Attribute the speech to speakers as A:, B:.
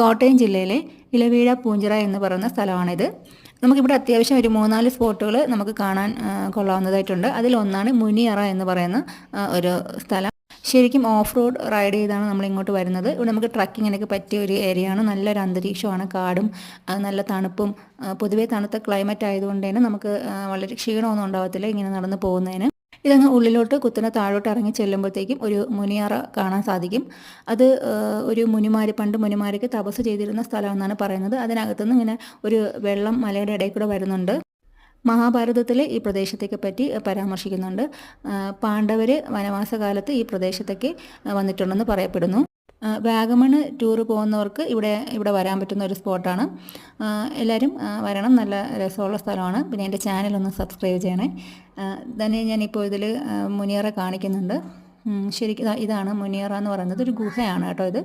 A: കോട്ടയം ജില്ലയിലെ ഇലവീഴ പൂഞ്ചിറ എന്ന് പറയുന്ന സ്ഥലമാണിത്. നമുക്കിവിടെ അത്യാവശ്യം ഒരു മൂന്നാൽ സ്പോട്ടുകൾ നമുക്ക് കാണാൻ കൊള്ളാവുന്നതായിട്ടുണ്ട്. അതിലൊന്നാണ് മുനിയറ എന്ന് പറയുന്ന ഒരു സ്ഥലം. ശരിക്കും ഓഫ് റോഡ് റൈഡ് ചെയ്താണ് നമ്മൾ ഇങ്ങോട്ട് വരുന്നത്. ഇവിടെ നമുക്ക് ട്രക്കിങ്ങിനൊക്കെ പറ്റിയ ഒരു ഏരിയയാണ്. നല്ലൊരു അന്തരീക്ഷമാണ് കാടും നല്ല തണുപ്പും പൊതുവേ തണുത്ത ക്ലൈമറ്റ് ആയതുകൊണ്ട് തന്നെ നമുക്ക് വളരെ ക്ഷീണമൊന്നും ഉണ്ടാവത്തില്ല ഇങ്ങനെ നടന്ന് പോകുന്നതിന്. ഇതങ്ങ് ഉള്ളിലോട്ട് കുത്തനെ താഴോട്ട് ഇറങ്ങി ചെല്ലുമ്പോഴത്തേക്കും ഒരു മുനിയറ കാണാൻ സാധിക്കും. അത് ഒരു മുനിമാര് പണ്ട് മുനിമാരൊക്കെ തപസ് ചെയ്തിരുന്ന സ്ഥലമെന്നാണ് പറയുന്നത്. അതിനകത്തുനിന്ന് ഇങ്ങനെ ഒരു വെള്ളം മലയുടെ ഇടയിൽ കൂടെ വരുന്നുണ്ട്. മഹാഭാരതത്തിൽ ഈ പ്രദേശത്തേക്ക് പറ്റി പരാമർശിക്കുന്നുണ്ട്. പാണ്ഡവർ വനവാസകാലത്ത് ഈ പ്രദേശത്തേക്ക് വന്നിട്ടുണ്ടെന്ന് പറയപ്പെടുന്നു. വാഗമണ് ടൂർ പോകുന്നവർക്ക് ഇവിടെ ഇവിടെ വരാൻ പറ്റുന്ന ഒരു സ്പോട്ടാണ്. എല്ലാവരും വരണം. നല്ല രസമുള്ള സ്ഥലമാണ്. പിന്നെ എന്റെ ചാനലൊന്ന് സബ്സ്ക്രൈബ് ചെയ്യണേ. തന്നെ ഞാനിപ്പോൾ ഇതിൽ മുനിയറ കാണിക്കുന്നുണ്ട്. ശരിക്കും ഇതാണ് മുനിയറ എന്ന് പറയുന്നത്. ഒരു ഗുഹയാണ് കേട്ടോ ഇത്.